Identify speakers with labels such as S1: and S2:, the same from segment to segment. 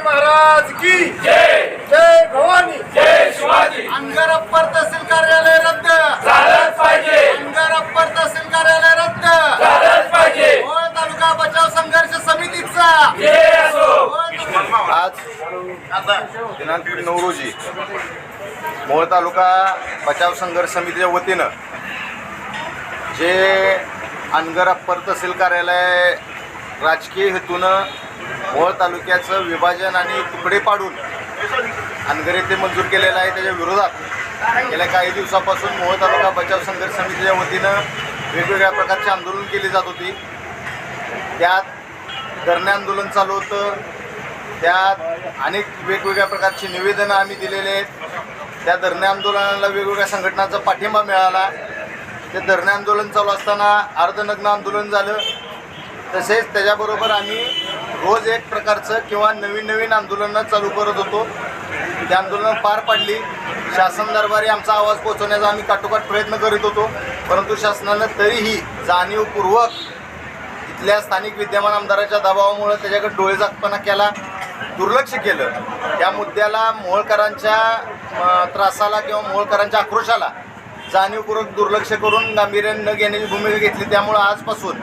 S1: शिवाजी महाराज की
S2: जय.
S1: जय भवानी.
S2: जय शिवाजी.
S1: अंगार अप्पर तहसील कार्यालय रद्द.
S2: झालंच पाहिजे.
S1: अंगार अप्पर तहसील कार्यालय रद्द.
S2: झालंच पाहिजे.
S1: होळ तालुका बचाव संघर्ष समितीचा.
S2: जय असो.
S1: होळ तालुका-
S3: आज दिनांक नऊ रोजी मोहोळ तालुका बचाव संघर्ष समितीच्या वतीनं जे अनगर अप्पर तहसील कार्यालय राजकीय हेतूनं मोहोळ तालुक्याचं विभाजन आणि तुकडे पाडून अनगरे ते मंजूर केलेलं आहे त्याच्या विरोधात. गेल्या काही दिवसापासून मोहोळ तालुका बचाव संघर्ष समितीच्या वतीनं वेगवेगळ्या प्रकारची आंदोलन केली जात होती. त्यात धरणे आंदोलन चालू होतं. त्यात अनेक वेगवेगळ्या प्रकारची निवेदनं आम्ही दिलेले आहेत. त्या धरणे आंदोलनाला वेगवेगळ्या संघटनांचा पाठिंबा मिळाला. ते धरणे आंदोलन चालू असताना अर्धनग्न आंदोलन झालं. तसेच त्याच्याबरोबर आम्ही रोज एक प्रकारचं किंवा नवीन नवीन आंदोलनं चालू करत होतो. ते आंदोलनं पार पाडली. शासन दरबारी आमचा आवाज पोहोचवण्याचा आम्ही काटोकाट प्रयत्न करीत होतो. परंतु शासनानं तरीही जाणीवपूर्वक इथल्या स्थानिक विद्यमान आमदाराच्या दबावामुळे त्याच्याकडे डोळेझाकपणा केला दुर्लक्ष केलं. त्या मुद्द्याला मोहोळकरांच्या त्रासाला किंवा मोहोळकरांच्या आक्रोशाला जाणीवपूर्वक दुर्लक्ष करून गांभीर्याने न घेण्याची भूमिका घेतली. त्यामुळं आजपासून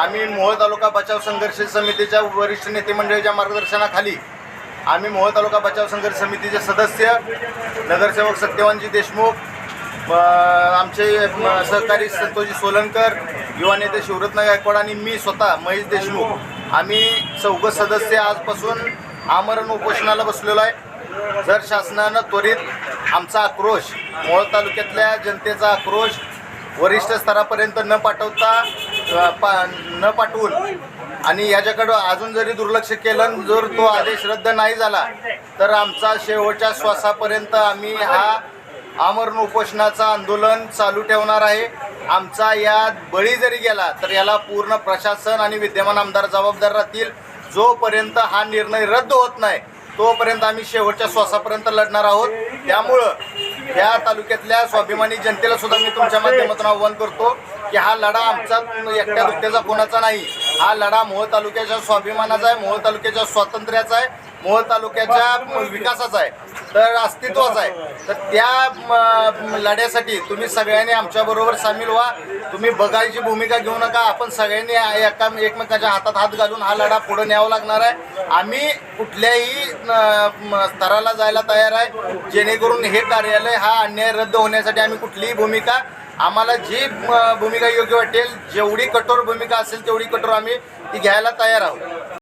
S3: आम्ही मोहोळ तालुका बचाव संघर्ष समितीच्या वरिष्ठ नेते मंडळीच्या मार्गदर्शनाखाली आम्ही मोहोळ तालुका बचाव संघर्ष समितीचे सदस्य नगरसेवक सत्यवानजी देशमुख आमचे सहकारी संतोषजी सोलनकर युवा नेते शिवरत्न गायकवाड आणि मी स्वतः महेश देशमुख. आम्ही चौघ सदस्य आजपासून आमरण उपोषणाला बसलेलो आहे. जर शासनानं त्वरित आमचा आक्रोश मोहोळ तालुक्यातल्या जनतेचा आक्रोश वरिष्ठ स्तरापर्यंत न पाठवता पा न पाठवून आणि याच्याकडं अजून जरी दुर्लक्ष केलं जर तो आदेश रद्द नाही झाला तर आमचा शेवटच्या श्वासापर्यंत आम्ही हा आमरण उपोषणाचं आंदोलन चालू ठेवणार आहे. आमचा यात बळी जरी गेला तर याला पूर्ण प्रशासन आणि विद्यमान आमदार जबाबदार राहतील. जोपर्यंत हा निर्णय रद्द होत नाही तोपर्यंत आम्ही शेवटच्या श्वासापर्यंत लढणार आहोत. त्यामुळं या तालुक्यातल्या स्वाभिमानी जनतेला सुद्धा मी तुमच्या माध्यमातून आव्हान करतो. की हा लढा आमचा एकट्या दुकट्याचा कोणाचा नाही. हा लढा मोहोळ तालुक्याच्या स्वाभिमानाचा आहे मोहोळ तालुक्याच्या स्वातंत्र्याचा आहे मोहोळ तालुक्याच्या विकासाचा आहे. तर अस्तित्वाचा आहे. तर त्या लढ्यासाठी तुम्ही सगळ्यांनी आमच्याबरोबर सामील व्हा. तुम्ही बघायची भूमिका घेऊ नका. आपण सगळ्यांनी एका एकमेकाच्या हातात हात घालून हा लढा पुढे न्यावा लागणार आहे. आम्ही कुठल्याही स्तराला जायला तयार आहे. जेणेकरून हे कार्यालय हा अन्याय रद्द होण्यासाठी आम्ही कुठलीही भूमिका आम्हाला जी भूमिका योग्य वाटेल जेवढी कठोर भूमिका असेल तेवढी कठोर आम्ही ती घ्यायला तयार आहोत.